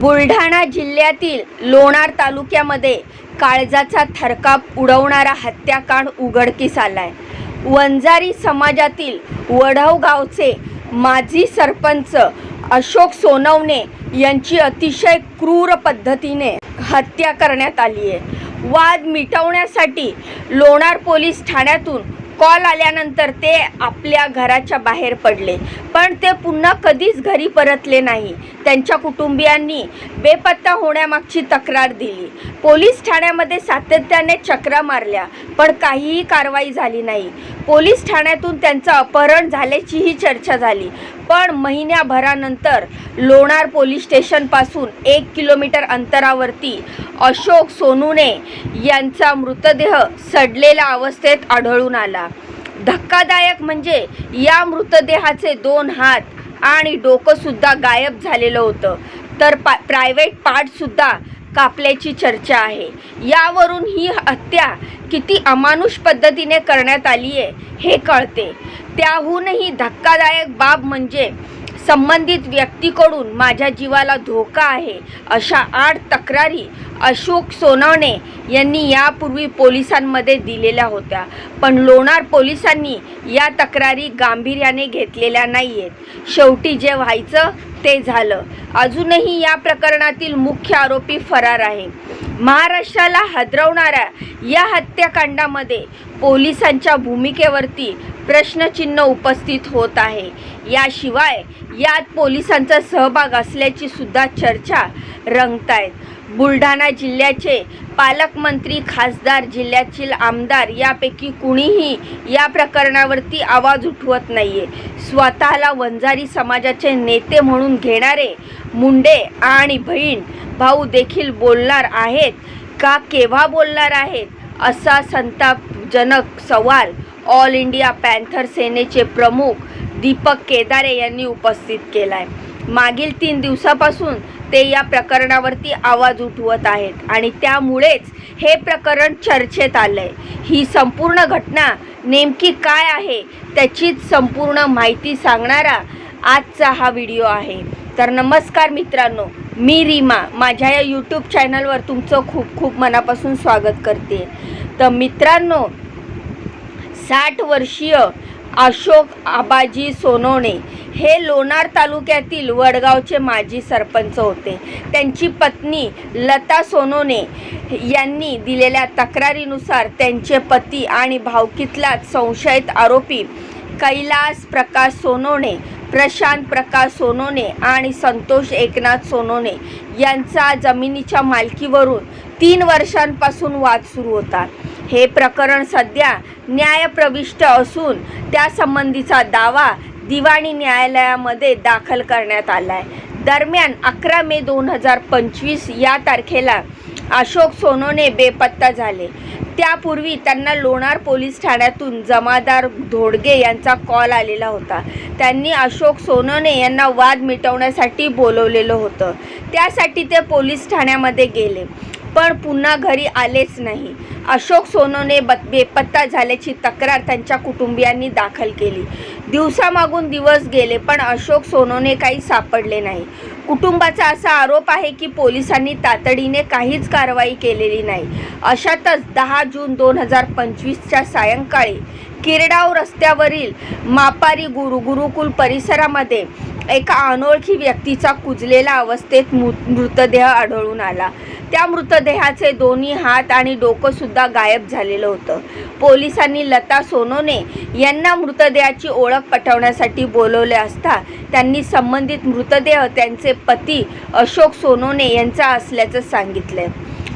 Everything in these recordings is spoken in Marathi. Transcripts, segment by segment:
बुलढाणा जिल्ह्यातील लोणार तालुक्यामध्ये काळजाचा थरकाप उडवणारा हत्याकांड उघडकीस आलाय. वंजारी समाजातील वढव गावचे माजी सरपंच अशोक सोनवणे यांची अतिशय क्रूर पद्धतीने हत्या करण्यात आली आहे. वाद मिटवण्यासाठी लोणार पोलीस ठाण्यातून कॉल आल्यानंतर ते आपल्या घराच्या बाहेर पडले. पण ते पुन्हा कधीच घरी परतले नाही. त्यांच्या कुटुंबियांनी बेपत्ता होण्यामागची तक्रार दिली. पोलीस ठाण्यामध्ये सातत्याने चक्रा मारल्या पण काहीही कारवाई झाली नाही. पोलीस ठाण्यातून त्यांचं अपहरण झाल्याचीही चर्चा झाली पण महिन्याभरानंतर लोणार पोलीस स्टेशनपासून एक किलोमीटर अंतरावरती अशोक सोनूने यांचा मृतदेह सडलेल्या अवस्थेत आढळून आला. धक्कादायक म्हणजे या मृतदेहाचे दोन हात आणि डोकंसुद्धा गायब झालेलं होतं. तर पा प्रायव्हेट पार्टसुद्धा कापल्याची चर्चा आहे. यावरून ही हत्या किती अमानुष पद्धतीने करण्यात आली आहे हे कळते. त्याहूनही धक्कादायक बाब म्हणजे संबंधित व्यक्तीकडून माझ्या जीवाला धोका आहे अशा आठ तक्रारी अशोक सोनवणे यांनी यापूर्वी पोलिसांमध्ये दिलेल्या होत्या. पण लोणार पोलिसांनी या तक्रारी गांभीर्याने घेतलेल्या नाही आहेत शेवटी जे व्हायचं ते झालं. अजूनही या प्रकरणातील मुख्य आरोपी फरार आहे. महाराष्ट्राला हादरवणाऱ्या या हत्याकांडामध्ये पोलिसांच्या भूमिकेवरती प्रश्नचिन्ह उपस्थित होत आहे. याशिवाय यात पोलिसांचा सहभाग असल्याची सुद्धा चर्चा रंगतायत. बुलढाणा जिल्ह्याचे पालकमंत्री खासदार जिल्ह्यातील आमदार यापैकी कुणीही या प्रकरणावरती आवाज उठवत नाही आहे स्वतःला वंजारी समाजाचे नेते म्हणून घेणारे मुंडे आणि बहीण भाऊ देखील बोलणार आहेत का केव्हा बोलणार आहेत? असा संतापजनक सवाल ऑल इंडिया पॅन्थर सेनेचे प्रमुख दीपक केदारे यांनी उपस्थित केला आहे मागील तीन दिवसापासून ते या प्रकरणावरती आवाज उठवत आहेत. आणि त्यामुळेच हे प्रकरण चर्चेत आलं आहे ही संपूर्ण घटना नेमकी काय आहे त्याचीच संपूर्ण माहिती सांगणारा आजचा हा व्हिडिओ आहे. तर नमस्कार मित्रांनो मी रीमा. माझ्या या यूट्यूब चॅनलवर तुमचं खूप खूप मनापासून स्वागत करते. तर मित्रांनो साठ वर्षीय अशोक आबाजी सोनवणे हे लोणार तालुक्यातील वडगावचे माजी सरपंच होते. त्यांची पत्नी लता सोनोने यांनी दिलेल्या तक्रारीनुसार त्यांचे पती आणि भावकीतलाच संशयित आरोपी कैलास प्रकाश सोनोने प्रशांत प्रकाश सोनोने आणि संतोष एकनाथ सोनोने यांचा जमिनीच्या मालकीवरून तीन वर्षांपासून वाद सुरू होता. हे प्रकरण सध्या न्यायप्रविष्ट असून त्यासंबंधीचा दावा दिवाणी न्यायालयामध्ये दाखल करण्यात आला आहे दरम्यान अकरा मे दोन हजार पंचवीस या तारखेला अशोक सोनोने बेपत्ता झाले. त्यापूर्वी त्यांना लोणार पोलीस ठाण्यातून जमादार धोडगे यांचा कॉल आलेला होता. त्यांनी अशोक सोनोने यांना वाद मिटवण्यासाठी बोलवलेलं होतं. त्यासाठी ते पोलीस ठाण्यामध्ये गेले. पण पुन्हा घरी आलेच नाही. अशोक सोनोने बत बेपत्ता झाल्याची तक्रार त्यांच्या कुटुंबियांनी दाखल केली. दिवसामागून दिवस गेले पण अशोक सोनोने काही सापडले नाही. कुटुंबाचा असा आरोप आहे की पोलिसांनी तातडीने काहीच कारवाई केलेली नाही. अशातच दहा जून दोन हजार पंचवीसच्या सायंकाळी किरडाव रस्त्यावरील मापारी गुरु गुरुकुल परिसरामध्ये एका अनोळखी व्यक्तीचा कुजलेला अवस्थेत मृ मृतदेह आढळून आला. त्या मृतदेहाचे दोन्ही हात आणि डोकंसुद्धा गायब झालेलं होतं. पोलिसांनी लता सोनोने यांना मृतदेहाची ओळख पटवण्यासाठी बोलवले असता त्यांनी संबंधित मृतदेह त्यांचे पती अशोक सोनोने यांचा असल्याचं सांगितलंय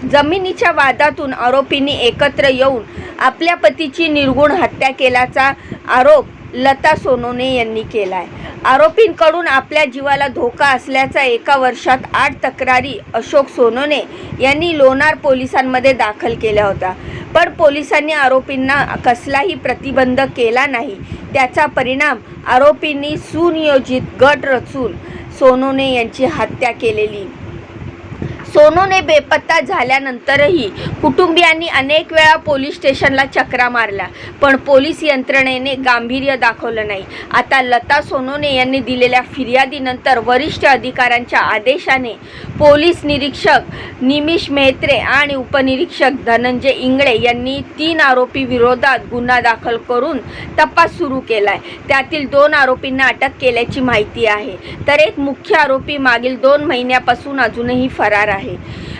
जमिनीच्या वादातून आरोपींनी एकत्र येऊन आपल्या पतीची निर्गुण हत्या केल्याचा आरोप लता सोनोने यांनी केला आहे आरोपींकडून आपल्या जीवाला धोका असल्याचा एका वर्षात आठ तक्रारी अशोक सोनोने यांनी लोणार पोलिसांमध्ये दाखल केल्या होत्या. पण पोलिसांनी आरोपींना कसलाही प्रतिबंध केला नाही. त्याचा परिणाम आरोपींनी सुनियोजित गट रचून सोनोने यांची हत्या केलेली. सोनूने बेपत्ता झाल्यानंतरही कुटुंबियांनी अनेक वेळा पोलीस स्टेशनला चक्रा मारल्या पण पोलीस यंत्रणेने गांभीर्य दाखवलं नाही. आता लता सोनोने यांनी दिलेल्या फिर्यादीनंतर वरिष्ठ अधिकाऱ्यांच्या आदेशाने पोलीस निरीक्षक निमिष मेहत्रे आणि उपनिरीक्षक धनंजय इंगळे यांनी तीन आरोपी विरोधात गुन्हा दाखल करून तपास सुरू केलाय. त्यातील दोन आरोपींना अटक केल्याची माहिती आहे. तर एक मुख्य आरोपी मागील दोन महिन्यापासून अजूनही फरार आहे. 对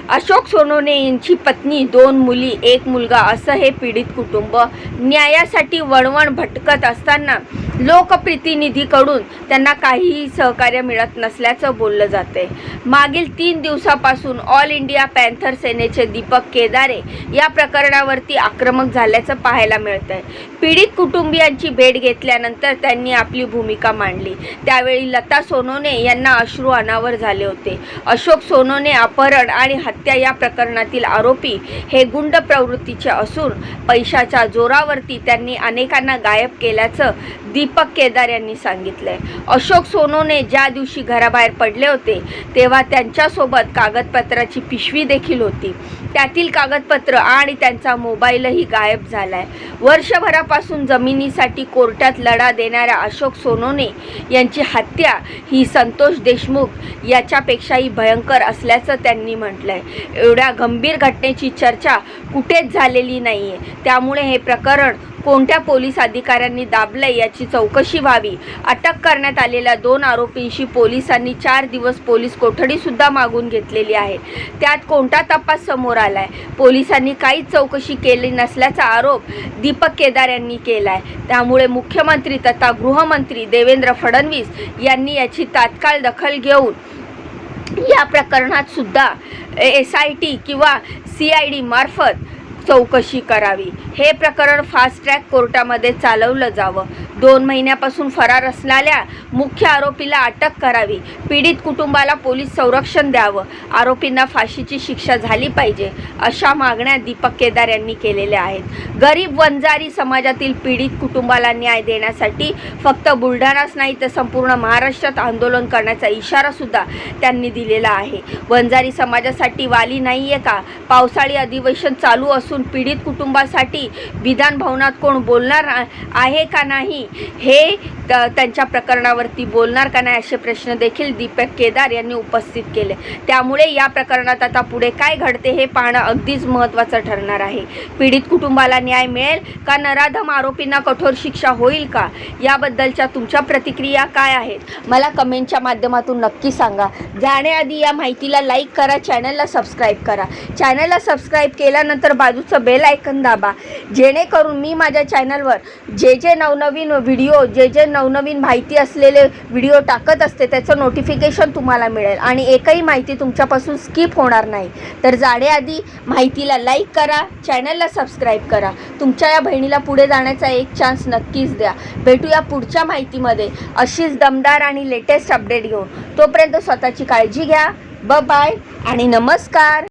अशोक सोनवणे यांची पत्नी दोन मुली एक मुलगा असं हे पीडित कुटुंब न्यायासाठी वणवण भटकत असताना लोकप्रतिनिधीकडून त्यांना काहीही सहकार्य मिळत नसल्याचं बोललं जाते मागील तीन दिवसापासून ऑल इंडिया पॅन्थर सेनेचे दीपक केदारे या प्रकरणावरती आक्रमक झाल्याचं पाहायला मिळत आहे पीडित कुटुंबियांची भेट घेतल्यानंतर त्यांनी आपली भूमिका मांडली. त्यावेळी लता सोनोने यांना अश्रू अनावर झाले होते. अशोक सोनोने अपहरण आणि हत्या या प्रकरणातील आरोपी हे गुंड प्रवृत्तीचे असून पैशाच्या जोरावरती त्यांनी अनेकांना गायब केल्याचं दीपक केदार यांनी सांगितलंय. अशोक सोनोने ज्या दिवशी घराबाहेर पडले होते तेव्हा त्यांच्यासोबत कागदपत्राची पिशवी देखील होती. त्यातील कागदपत्र आणि त्यांचा मोबाईलही गायब झालाय. वर्षभरापासून जमिनीसाठी कोर्टात लढा देणाऱ्या अशोक सोनोने यांची हत्या ही संतोष देशमुख याच्यापेक्षाही भयंकर असल्याचं त्यांनी म्हटलंय. एवढ्या गंभीर घटनेची चर्चा कुठेच झालेली नाहीये. त्यामुळे हे प्रकरण कोणत्या पोलीस अधिकाऱ्यांनी दाबलंय याची चौकशी व्हावी? अटक करण्यात आलेल्या दोन आरोपींशी पोलिसांनी चार दिवस पोलीस कोठडीसुद्धा मागून घेतलेली आहे. त्यात कोणता तपास समोर आलाय? पोलिसांनी काहीच चौकशी केली नसल्याचा आरोप दीपक केदार यांनी केलाय. त्यामुळे मुख्यमंत्री तथा गृहमंत्री देवेंद्र फडणवीस यांनी याची तात्काळ दखल घेऊन या प्रकरणात सुद्धा एस आय टी किंवा सी आय डी मार्फत चौकशी करावी. हे प्रकरण फास्ट ट्रॅक कोर्टामध्ये चालवलं जावं. दोन महिन्यापासून फरार असणाऱ्या मुख्य आरोपीला अटक करावी. पीडित कुटुंबाला पोलीस संरक्षण द्यावं. आरोपींना फाशीची शिक्षा झाली पाहिजे अशा मागण्या दीपक केदार यांनी केलेल्या आहेत. गरीब वंजारी समाजातील पीडित कुटुंबाला न्याय देण्यासाठी फक्त बुलढाणाच नाही तर संपूर्ण महाराष्ट्रात आंदोलन करण्याचा इशारा सुद्धा त्यांनी दिलेला आहे. वंजारी समाजासाठी वाली नाही आहे का? पावसाळी अधिवेशन चालू असून पीडित कुटुंबासाठी विधान भवनात कोण बोलणार आहे का नाही? हे त- त्यांच्या प्रकरणावरती बोलणार का नाही असे प्रश्न देखील दीपक केदार यांनी उपस्थित केले. त्यामुळे या प्रकरणात आता पुढे काय घडते हे पाहणं अगदीच महत्त्वाचं ठरणार आहे. पीडित कुटुंबाला न्याय मिळेल का? नराधम आरोपींना कठोर शिक्षा होईल का? याबद्दलच्या तुमच्या प्रतिक्रिया काय आहेत? मला कमेंटच्या माध्यमातून नक्की सांगा. जाण्याआधी या माहितीला लाईक करा चॅनलला सबस्क्राईब करा. चॅनलला सबस्क्राईब केल्यानंतर बाजूचं बेल आयकन दाबा. जेणेकरून मी माझ्या चॅनलवर जे जे नवनवीन व्हिडिओ जे जे नवनवीन माहिती असलेले व्हिडिओ टाकत असते त्याचं नोटिफिकेशन तुम्हाला मिळेल. आणि एकही माहिती तुमच्यापासून स्किप होणार नाही. तर जाण्याआधी माहितीला लाईक करा चॅनलला सबस्क्राईब करा. तुमच्या या बहिणीला पुढे जाण्याचा एक चान्स नक्कीच द्या. भेटूया पुढच्या माहितीमध्ये. अशीच दमदार आणि लेटेस्ट अपडेट घेऊन. तोपर्यंत स्वतःची काळजी घ्या. ब बाय आणि नमस्कार.